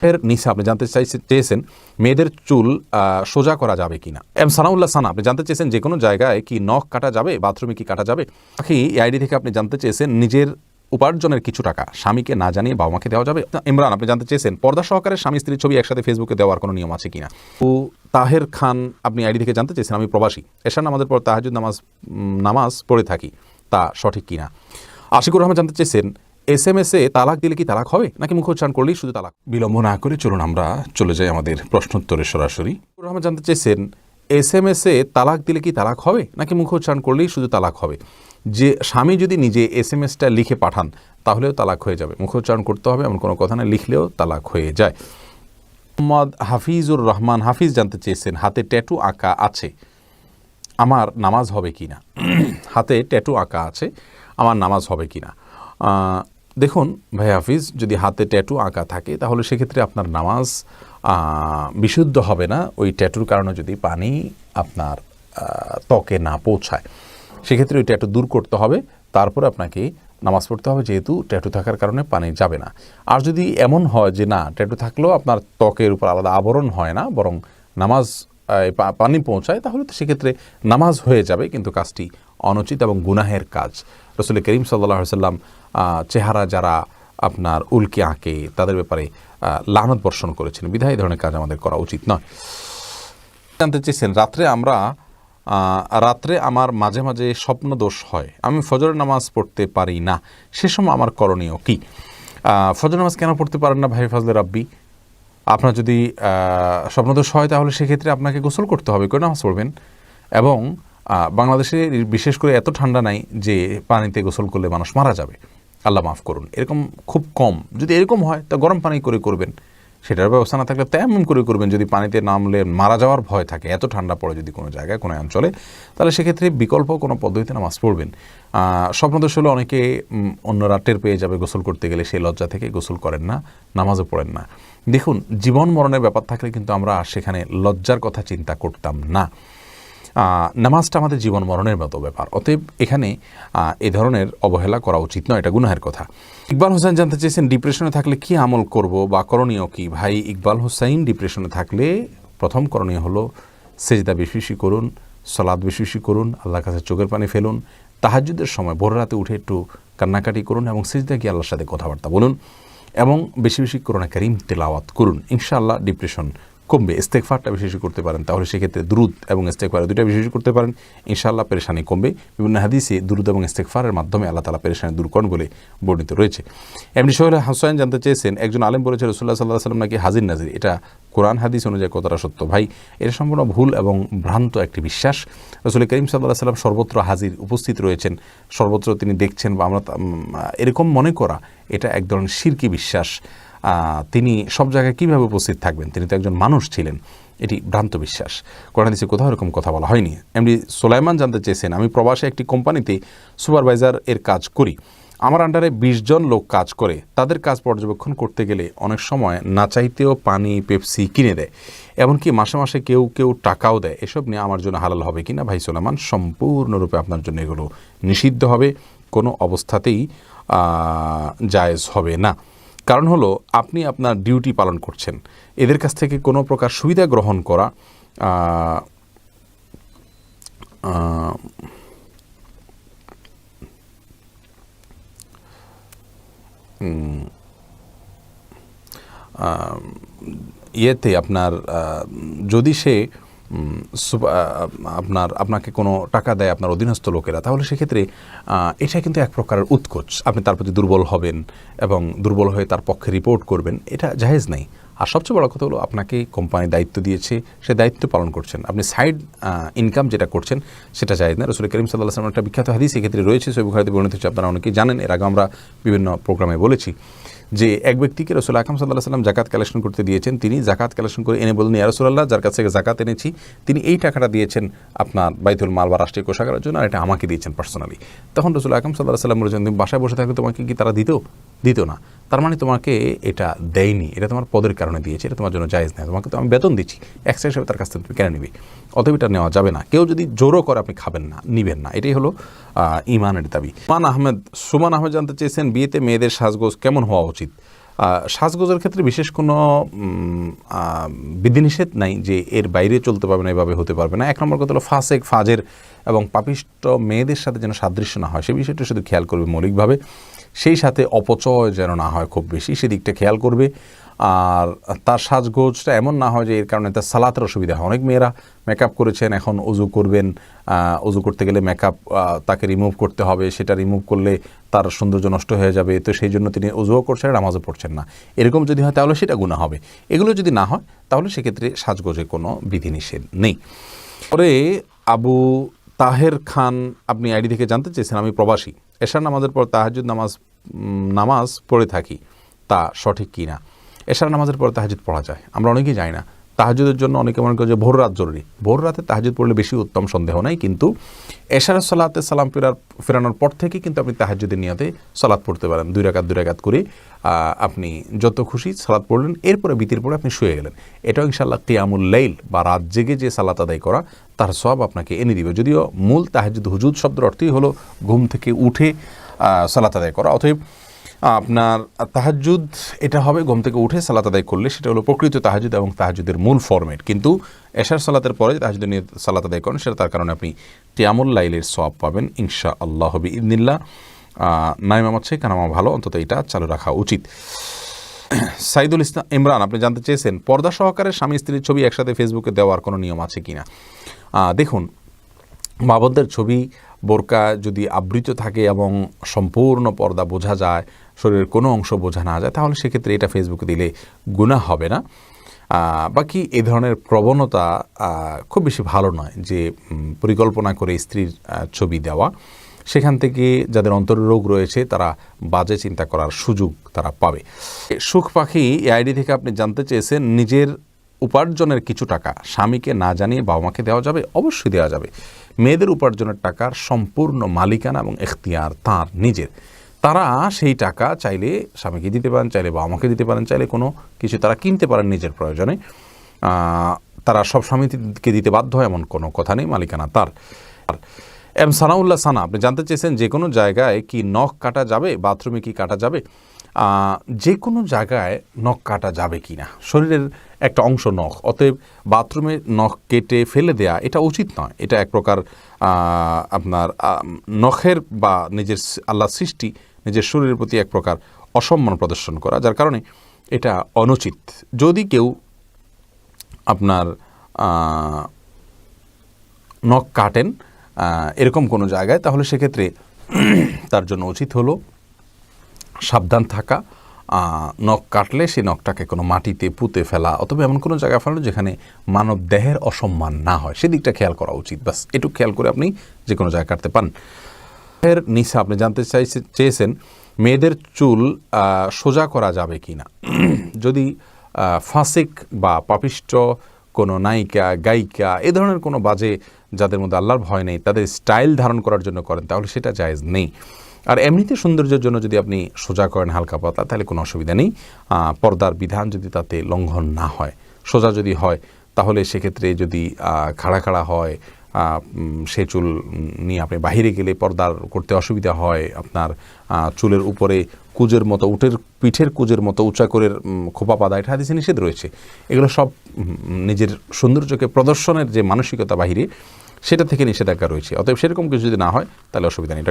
ফের নিসা আপনি জানতে চেয়েছেন মেয়েদের চুল সোজা করা যাবে কিনা। এম সানাউল্লাহ সানা, আপনি জানতে চেয়েছেন যে কোনো জায়গায় কি নখ কাটা যাবে, বাথরুমে কি কাটা যাবে? বাকি এই আইডি থেকে আপনি জানতে চেয়েছেন নিজের উপার্জনের কিছু টাকা, স্বামীকে না জানিয়ে বাবা মাকে দেওয়া যাবে? ইমরান, আপনি জানতে চেয়েছেন পর্দা সহকারে স্বামী স্ত্রীর ছবি একসাথে ফেসবুকে দেওয়ার কোনো নিয়ম আছে কিনা? ও তাহের খান, আপনি আইডি থেকে জানতে চেয়েছেন, আমি প্রবাসী। এশার নামাজের পর তাহাজুদ নামাজ নামাজ পড়ে থাকি, তা সঠিক কিনা? আশিকুর রহমান জানতে চেয়েছেন এস এম এস এ তালাক দিলে কি তালাক হবে? নাকি মুখোচ্চারণ করলেই শুধু তালাক? বিলম্ব না করে চলুন আমরা চলে যাই আমাদের প্রশ্নোত্তরে সরাসরি। রহমান জানতে চেয়েছেন এস এম এস এ তালাক দিলে কি তালাক হবে? নাকি মুখোচ্চারণ করলেই শুধু তালাক হবে? যে স্বামী যদি নিজে এস এম এসটা লিখে পাঠান তাহলেও তালাক হয়ে যাবে। মুখোচ্চারণ করতে হবে এমন কোনো কথা না লিখলেও তালাক হয়ে যায়। মোহাম্মদ হাফিজুর রহমান হাফিজ জানতে চেয়েছেন হাতে ট্যাটু আঁকা আছে আমার নামাজ হবে কি না হাতে ট্যাটু আঁকা আছে আমার নামাজ হবে কি না দেখুন, ভাই হাফিজ, যদি হাতে ট্যাটু আঁকা থাকে, তাহলে সেক্ষেত্রে আপনার নামাজ বিশুদ্ধ হবে না। ওই ট্যাটুর কারণে যদি পানি আপনার ত্বকে না পৌঁছায়, সেক্ষেত্রে ওই ট্যাটু দূর করতে হবে। তারপরে আপনাকে নামাজ পড়তে হবে, যেহেতু ট্যাটু থাকার কারণে পানি যাবে না। আর যদি এমন হয় যে না ট্যাটু থাকলেও আপনার ত্বকের উপর আলাদা আবরণ হয় না, বরং নামাজ পানি পৌঁছায়, তাহলে তো সেক্ষেত্রে নামাজ হয়ে যাবে, কিন্তু কাজটি অনুচিত এবং গুনাহের কাজ। রসুল করিম সাল্লাহ সাল্লাম চেহারা যারা আপনার উল্কি আঁকে, তাদের ব্যাপারে লানত বর্ষণ করেছেন। বিধায় ধরনের কাজ আমাদের করা উচিত নয়। জানতে চেয়েছেন, রাত্রে আমরা রাত্রে আমার মাঝে মাঝে স্বপ্ন দোষ হয়। আমি ফজরের নামাজ পড়তে পারি না। সে সময় আমার করণীয় কি? ফজর নামাজ কেন পড়তে পারেন না ভাই ফাজলে রাব্বি? আপনার যদি স্বপ্নদোষ হয়, তাহলে সেক্ষেত্রে আপনাকে গোসল করতে হবে, করে নামাজ পড়বেন। এবং বাংলাদেশে বিশেষ করে এত ঠান্ডা নাই যে পানিতে গোসল করলে মানুষ মারা যাবে। আল্লাহ মাফ করুন। এরকম খুব কম। যদি এরকম হয়, তা গরম পানি করে করবেন। সেটার ব্যবস্থা না থাকলে তেমন করে করবেন যদি পানিতে নামলে মারা যাওয়ার ভয় থাকে, এত ঠান্ডা পড়ে যদি কোনো জায়গায়, কোনো অঞ্চলে, তাহলে সেক্ষেত্রে বিকল্প কোনো পদ্ধতিতে নামাজ পড়বেন। স্বপ্নদোষ হলে অনেকে অন্য টের পেয়ে যাবে গোসল করতে গেলে, সেই লজ্জা থেকে গোসল করেন না, নামাজও পড়েন না। দেখুন, জীবন মরণের ব্যাপার থাকলে কিন্তু আমরা সেখানে লজ্জার কথা চিন্তা করতাম না। নামাজটা আমাদের জীবন মরণের মতো ব্যাপার। অতএব এখানে এ ধরনের অবহেলা করা উচিত নয়, এটা গুনাহের কথা। ইকবাল হোসেন জানতে চেয়েছেন ডিপ্রেশনে থাকলে কি আমল করব বা করণীয় কি? ভাই, ইকবাল হোসাইন ডিপ্রেশনে থাকলে প্রথম করণীয় হলো সেজদা বেশি বেশি করুন সলাদ বেশি বেশি করুন, আল্লাহর কাছে চোখের পানি ফেলুন তাহাজুদের সময় ভোর রাতে উঠে একটু কান্নাকাটি করুন এবং সেজদা গিয়ে আল্লাহর সাথে কথাবার্তা বলুন এবং বেশি বেশি করোনা করিম তেলাওয়াত করুন। ইনশাআল্লাহ ডিপ্রেশন কমবে ইস্তেকফারটা বেশি বেশি করতে পারেন, তাহলে সেক্ষেত্রে দ্রুত এবং ইস্তেকফার দুইটা বেশি বেশি করতে পারেন। ইনশাআল্লাহ পেরেশানি কমবে। বিভিন্ন হাদিসে দ্রুত এবং ইস্তেকফারের মাধ্যমে আল্লাহ তালা পেরেশানি দূর করেন বলে বর্ণিত রয়েছে। এমনি সোহেল হাসান জানতে চেয়েছেন, একজন আলেম বলেছে রসুল্লাহ সাল্লাহ সাল্লাম নাকি হাজির নাজির। এটা কোরআন হাদিস অনুযায়ী কতটা সত্য? ভাই, এটা সম্পূর্ণ ভুল এবং ভ্রান্ত একটি বিশ্বাস। রসুল করিম সাল্লাহ সাল্লাম সর্বত্র হাজির উপস্থিত রয়েছেন। সর্বত্র তিনি দেখছেন বা আমরা এরকম মনে করা, এটা এক ধরনের শিরকি বিশ্বাস। তিনি সব জায়গায় কীভাবে উপস্থিত থাকবেন? তিনি তো একজন মানুষ ছিলেন। এটি ভ্রান্ত বিশ্বাস। কোরআন হাদিসে কোথাও এরকম কথা বলা হয়নি। এমনি সোলাইমান জানতে চেয়েছেন, আমি প্রবাসে একটি কোম্পানিতে সুপারভাইজার এর কাজ করি। আমার আন্ডারে বিশ জন লোক কাজ করে। তাদের কাজ পর্যবেক্ষণ করতে গেলে অনেক সময় না চাইতেও পানি, পেপসি কিনে দেয়। এমনকি মাসে মাসে কেউ কেউ টাকাও দেয়। এসব নিয়ে আমার জন্য হালাল হবে কিনা ভাই সোলামান সম্পূর্ণরূপে আপনার জন্য এগুলো নিষিদ্ধ হবে। কোনো অবস্থাতেই জায়েজ হবে না। কারণ হলো, আপনি আপনার ডিউটি পালন করছেন। এদের কাছ থেকে কোনো প্রকার সুবিধা গ্রহণ করা ইয়েতে আপনার যদি সে আপনার, আপনাকে কোনো টাকা দেয় আপনার অধীনস্থ লোকেরা, তাহলে সেক্ষেত্রে এটা কিন্তু এক প্রকারের উৎকোচ। আপনি তার প্রতি দুর্বল হবেন এবং দুর্বল হয়ে তার পক্ষে রিপোর্ট করবেন, এটা জাহেজ নাই। আর সবচেয়ে বড় কথা হলো, আপনাকে কোম্পানি দায়িত্ব দিয়েছে, সে দায়িত্ব পালন করছেন। আপনি সাইড ইনকাম যেটা করছেন, সেটা জায়েজ না রসুল করিম সাল্লাহ সাল্লাম একটা বিখ্যাত হাদিস, এক্ষেত্রে রয়েছে সৈব খারিতে বর্ণিত হচ্ছে আপনারা অনেকেই জানেন, এর আগে আমরা বিভিন্ন প্রোগ্রামে বলেছি। যে এক ব্যক্তিকে রসুল আকাম সাল্লাহ সাল্লাম জাকাত কালেকশন করতে দিয়েছেন, তিনি জাকাত কালেকশন করে এনে বললেন ইয়ারসুল্লাহ যার কাছ থেকে জাকাত এনেছি, তিনি এই টাকাটা দিয়েছেন আপনার বাইতুল মাল বা রাষ্ট্রীয় কোষাগারের জন্য, আর এটা আমাকে দিয়েছেন পার্সোনালি তখন রসুল আকাম সাল্লাহ সাল্লাম বলেছেন, তুমি বাসায় বসে থাকলে তোমাকে কি তারা দিত? দিত না। তার মানে তোমাকে এটা দেয়নি। এটা তোমার পদের কারণে দিয়েছে। এটা তোমার জন্য জায়েজ নেই তোমাকে তো আমি বেতন দিচ্ছি। এক্সট্রা হিসেবে তার কাছ থেকে তুমি কেন নিবি। অতএব এটা নেওয়া যাবে না। কেউ যদি জোরও করে আপনি খাবেন না নিবেন না। এটাই হলো ইমানের দাবি। সুমান আহমেদ সুমান আহমেদ জানতে চেয়েছেন বিয়েতে মেয়েদের সাজগোজ কেমন হওয়া উচিত? আহ, সাজগোজের ক্ষেত্রে বিশেষ কোনো বিধিনিষেধ নাই যে এর বাইরে চলতে পারবে না এভাবে হতে পারবে না। এক নম্বর কথা হলো ফাসেক ফাজের এবং পাপিষ্ট মেয়েদের সাথে যেন সাদৃশ্য না হয় সে বিষয়টা শুধু খেয়াল করবে মৌলিকভাবে। সেই সাথে অপচয় যেন না হয় খুব বেশি, সেদিকটা খেয়াল করবে। আর তার সাজগোজটা এমন না হয় যে এর কারণে তার সালাতের অসুবিধা হয়। অনেক মেয়েরা মেকআপ করেছেন, এখন উজু করবেন উজু করতে গেলে মেকআপ তাকে রিমুভ করতে হবে, সেটা রিমুভ করলে তার সৌন্দর্য নষ্ট হয়ে যাবে, তো সেই জন্য তিনি উজুও করছেন নামাজও পড়ছেন না। এরকম যদি হয় তাহলে সেটা গুণা হবে। এগুলো যদি না হয় তাহলে সেক্ষেত্রে সাজগোজে কোনো বিধিনিষেধ নেই। পরে আবু তাহের খান, আপনি আইডি থেকে জানতে চেয়েছেন, আমি প্রবাসী। এশার নামাজের পর তাহাজুদ নামাজ নামাজ পড়ে থাকি, তা সঠিক কি না? এশার নামাজের পর তাহাজুদ পড়া যায়। আমরা অনেকেই যাই না। তাহাজুদের জন্য অনেকে মনে করে যে ভোর রাত জরুরি। ভোর রাতে তাহাজুদ পড়লে বেশি উত্তম সন্দেহ নাই, কিন্তু এশার সালাতে সালাম ফেরার ফেরানোর পর থেকে কিন্তু আপনি তাহাজুদের নিয়াতে সালাদ পড়তে পারেন। দুই রাকাত দুই রাকাত করে আপনি যত খুশি সালাদ পড়লেন, এরপরে বিতির পরে আপনি শুয়ে গেলেন। এটাও ইনশাল্লাহ কিয়ামুল লাইল বা রাত জেগে যে সালাত আদায় করা, তার সব আপনাকে এনে দিবে। যদিও মূল তাহাজুদ হুজুদ শব্দের অর্থই হলো ঘুম থেকে উঠে সালাত আদায় করা। অতএব আপনার তাহাজুদ এটা হবে ঘুম থেকে উঠে সালাত আদায় করলে, সেটা হলো প্রকৃত তাহাজুদ এবং তাহাজুদের মূল ফরম্যাট কিন্তু এশার সালাতের পরে তাহাজুদ নিয়ে সালাত আদায় করেন, সেটা তার কারণে আপনি তিয়ামুল লাইলের সব পাবেন ইনশা আল্লাহ হবি ইদিল্লা নাইম আমার কেন আমার ভালো, অন্তত এটা চালু রাখা উচিত। সাইদুল ইসলাম ইমরান, আপনি জানতে চেয়েছেন, পর্দা সহকারে স্বামী স্ত্রীর ছবি একসাথে ফেসবুকে দেওয়ার কোনো নিয়ম আছে কি না দেখুন বাবদদের ছবি বোরকা যদি আবৃত থাকে এবং সম্পূর্ণ পর্দা বোঝা যায়, শরীরের কোনো অংশ বোঝা না যায়, তাহলে সেক্ষেত্রে এটা ফেসবুকে দিলে গুণা হবে না। বাকি এ ধরনের প্রবণতা খুব বেশি ভালো নয় যে পরিকল্পনা করে স্ত্রীর ছবি দেওয়া। সেখান থেকে যাদের অন্তররোগ রয়েছে, তারা বাজে চিন্তা করার সুযোগ তারা পাবে। সুখ পাখি, এই আইডি থেকে আপনি জানতে চেয়েছেন, নিজের উপার্জনের কিছু টাকা স্বামীকে না জানিয়ে বাবা মাকে দেওয়া যাবে, অবশ্যই দেওয়া যাবে। মেয়েদের উপার্জনের টাকার সম্পূর্ণ মালিকানা এবং এখতিয়ার তার নিজের। তারা সেই টাকা চাইলে স্বামীকে দিতে পারেন, চাইলে বাবা মাকে দিতে পারেন, চাইলে কোনো কিছু তারা কিনতে পারেন নিজের প্রয়োজনে। তারা সব স্বামীকে দিতে বাধ্য হয়, এমন কোনো কথা নেই, মালিকানা তার। এম সানাউল্লাহ সানা, আপনি জানতে চেয়েছেন যে কোনো জায়গায় কি নখ কাটা যাবে, বাথরুমে কি কাটা যাবে? যে কোনো জায়গায় নখ কাটা যাবে কি না শরীরের একটা অংশ নখ। অতএব বাথরুমে নখ কেটে ফেলে দেয়া এটা উচিত নয়। এটা এক প্রকার আপনার নখের বা নিজের আল্লাহ সৃষ্টি, নিজের শরীরের প্রতি এক প্রকার অসম্মান প্রদর্শন করা। যার কারণে এটা অনুচিত। যদি কেউ আপনার নখ কাটেন এরকম কোনো জায়গায়, তাহলে সেক্ষেত্রে তার জন্য উচিত হলো সাবধান থাকা নখ কাটলে সেই নখটাকে কোনো মাটিতে পুঁতে ফেলা অথবা এমন কোনো জায়গায় ফেলানো যেখানে মানব দেহের অসম্মান না হয়। সেদিকটা খেয়াল করা উচিত। বাস এটুকু খেয়াল করে আপনি যে কোনো জায়গায় কাটতে পান এর নিশা আপনি জানতে চাইছে, চেয়েছেন, মেয়েদের চুল সোজা করা যাবে কি না যদি ফাঁসিক বা পাপিষ্ট কোনো নায়িকা, গায়িকা, এ ধরনের কোনো বাজে যাদের মধ্যে আল্লাহর ভয় নেই, তাদের স্টাইল ধারণ করার জন্য করেন, তাহলে সেটা জায়েজ নেই। আর এমনিতে সৌন্দর্যের জন্য যদি আপনি সোজা করেন হালকা পাতলা, তাহলে কোনো অসুবিধা নেই। পর্দার বিধান যদি তাতে লঙ্ঘন না হয়, সোজা যদি হয়, তাহলে সেক্ষেত্রে যদি খাড়া খাড়া হয় সে চুল নিয়ে আপনি বাইরে গেলে পর্দার করতে অসুবিধা হয়, আপনার চুলের উপরে কুজের মতো, উটের, পিঠের কুজের মতো, উঁচা করে খোপা পাদা এটা হাদিসে নিষেধ রয়েছে। এগুলো সব নিজের সৌন্দর্যকে প্রদর্শনের যে মানসিকতা বাহিরে, সেটা থেকে নিষেধাজ্ঞা রয়েছে। অতএব সেরকম কিছু যদি না হয়, তাহলে অসুবিধা নেই।